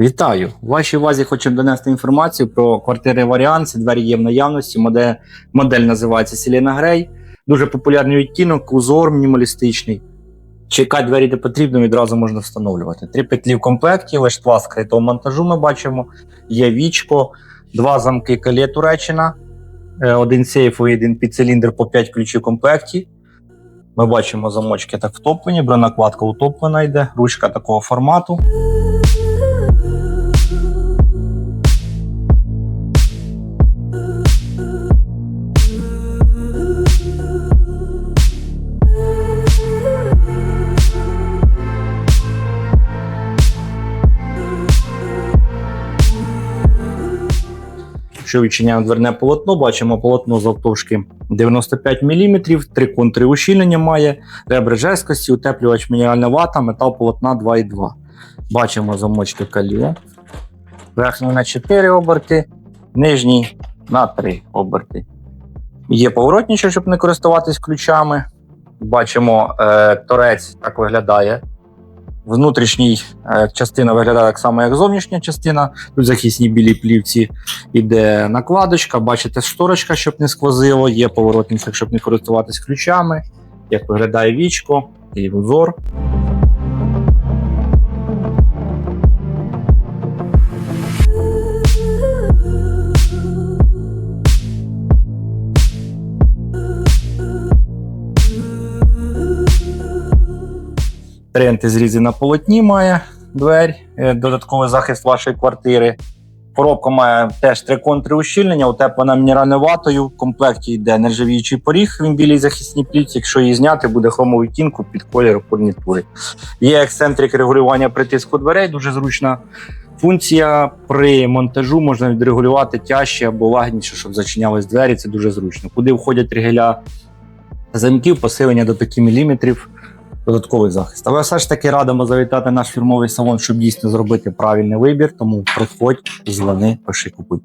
Вітаю! В вашій увазі хочемо донести інформацію про квартири варіант. Ці двері є в наявності. Модель, модель називається Селена Грей. Дуже популярний відтінок, узор мінімалістичний. Чекати двері де потрібно, відразу можна встановлювати. Три петлі в комплекті, лиштва скритого монтажу ми бачимо. Є вічко, два замки калє Туреччина, е, один сейфовий, один підциліндр по 5 ключів в комплекті. Ми бачимо замочки так втоплені, бронакладка утоплена йде, ручка такого формату. Якщо відчиняємо дверне полотно, бачимо полотно завтовшки 95 мм, три контури ущільнення має, ребри жесткості, утеплювач мінеральна вата, метал полотна 2,2. Бачимо замочки каліо. Верхній на 4 оберти, нижній на 3 оберти. Є поворотничок, щоб не користуватись ключами. Бачимо, е, торець так виглядає. Внутрішній е, частина виглядає так само, як зовнішня частина. Тут захисні білі плівці іде накладочка, бачите, шторочка, щоб не сквозило, є поворотниця, щоб не користуватись ключами, як виглядає вічко і узор. Тренти зрізи на полотні має двері, е, додатковий захист вашої квартири. Коробка має теж три контури ущільнення, утеплена мінеральною ватою. В комплекті йде нержавіючий поріг, він білій захисній плівці. Якщо її зняти, буде хромовий відтінку під колір фурнітури. Є ексцентрик регулювання притиску дверей, дуже зручна функція. При монтажу можна відрегулювати тяжче або лагідніше, щоб зачинялись двері. Це дуже зручно. Куди входять ригеля замків, посилення до 5 мм. Додатковий захист. Але все ж таки радимо завітати наш фірмовий салон, щоб дійсно зробити правильний вибір. Тому приходь, дзвони, пиши, купуй.